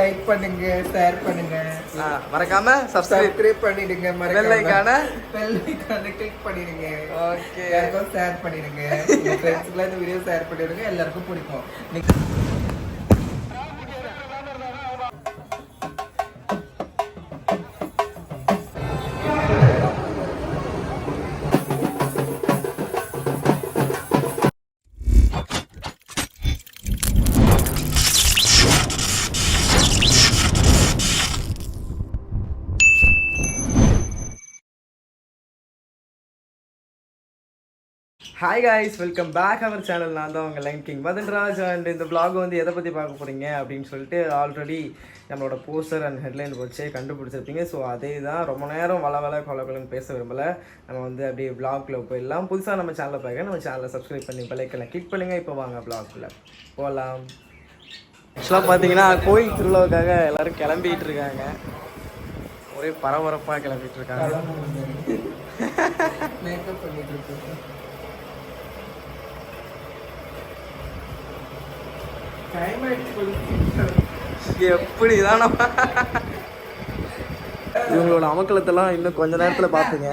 Like பண்ணுங்க share பண்ணுங்க. மறக்காம சப்ஸ்கிரைப் பண்ணிடுங்க icon -அ? பெல் ஐகானை கிளிக் பண்ணிடுங்க. ஓகே எல்லாருக்கும் ஷேர் பண்ணிடுங்க. உங்க ஃப்ரெண்ட்ஸ்க்குலாம் இந்த வீடியோ ஷேர் பண்ணிடுங்க எல்லாருக்கும் பிடிக்கும். Hi guys welcome back our channel நான் தான் உங்கள் லைன் கிங் மதன்ராஜ் அண்ட் இந்த பிளாக் வந்து எதை பற்றி பார்க்க போகிறீங்க அப்படின்னு சொல்லிட்டு ஆல்ரெடி நம்மளோட போஸ்டர் அண்ட் ஹெட்லைன் வச்சே கண்டுபிடிச்சிருப்பீங்க. ஸோ அதே தான் ரொம்ப நேரம் வள வள கொலகலன்னு பேச விரும்பலை. நம்ம வந்து அப்படியே பிளாக்ல போயிடலாம். புதுசாக நம்ம சேனலில் பார்க்க நம்ம சேனலை சப்ஸ்கிரைப் பண்ணி பழைய கிளிக் பண்ணுங்கள் இப்போ வாங்க பிளாக்ல போகலாம் ஆக்சுவலாக பார்த்தீங்கன்னா கோயில் திருவிழாவுக்காக எல்லோரும் கிளம்பிக்கிட்டு இருக்காங்க. ஒரே பரபரப்பாக கிளம்பிட்டு இருக்காங்க. மேக்கப் பண்ணிட்டு இருக்கோம். எப்படி இவங்களோட அமக்கலத்தெல்லாம் இன்னும் கொஞ்ச நேரத்தில் பாப்பீங்க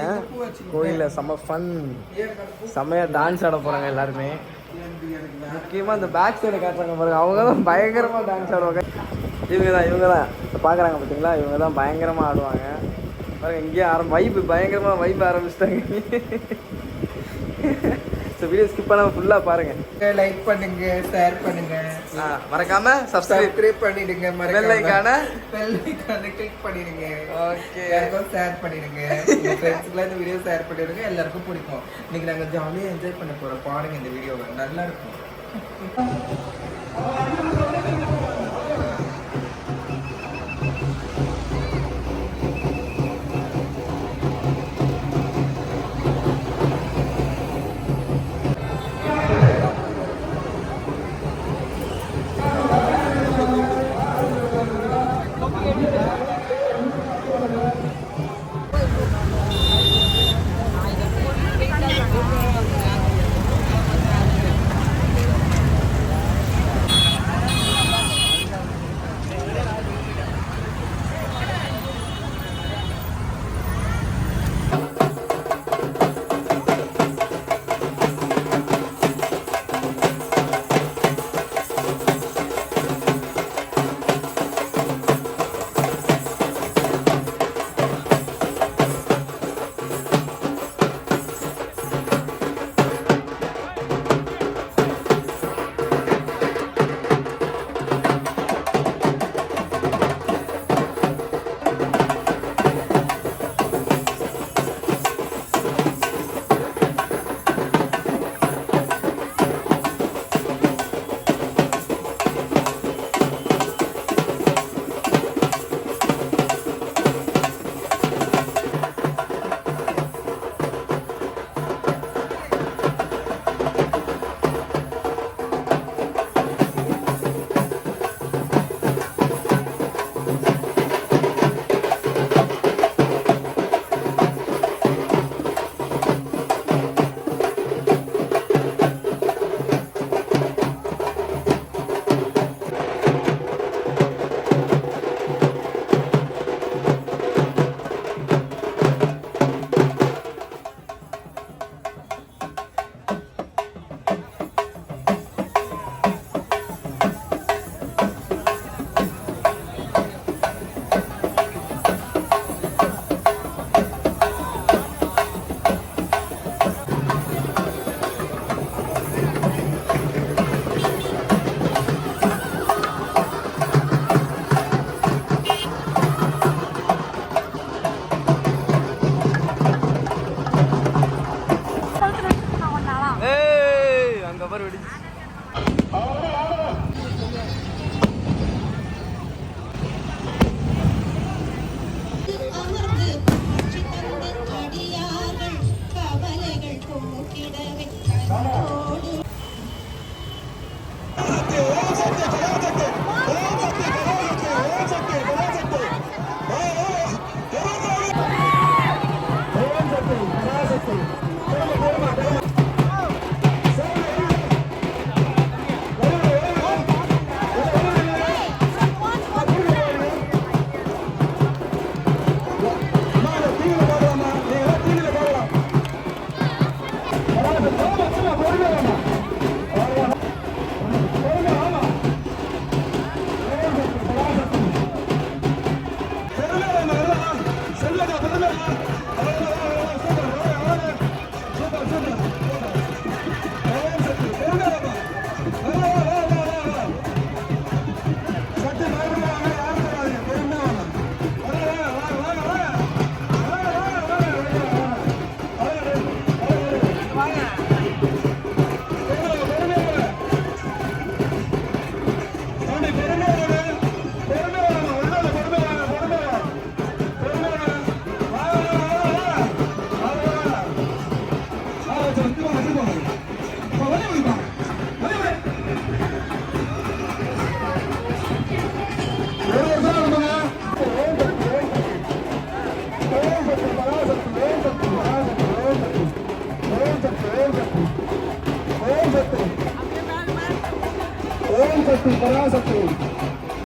கோயிலில் செம்ம ஃபன் செம்மையாக டான்ஸ் ஆட போகிறாங்க எல்லாருமே. முக்கியமாக இந்த பேக் சைடு காட்டுறாங்க பாருங்க. அவங்க தான் பயங்கரமாக டான்ஸ் ஆடுவாங்க. இவங்க தான் இவங்க தான் பார்க்குறாங்க பார்த்தீங்களா இவங்க தான் பயங்கரமாக ஆடுவாங்க. பாருங்க இங்கேயே ஆரம்ப வைப்பு பயங்கரமாக வைப்பு ஆரம்பிச்சிட்டாங்க. ஸோ வீடியோ ஸ்கிப் பண்ணாம ஃபுல்லா பாருங்க. லைக் பண்ணுங்க ஷேர் பண்ணுங்க. மறக்காம சப்ஸ்கிரைப் பண்ணிடுங்க பெல் ஐக்கான பெல் ஐகானை கிளிக் பண்ணிடுங்க. ஓகே எல்லாருக்கும் ஷேர் பண்ணிடுங்க. ஃப்ரெண்ட்ஸ்க்குலாம் இந்த வீடியோ ஷேர் பண்ணிடுங்க எல்லாருக்கும் பிடிக்கும். இன்னைக்கு நாங்க ஜாலியா என்ஜாய் பண்ண போறோம் பாருங்க இந்த வீடியோவை நல்லா இருக்கும். casa toda.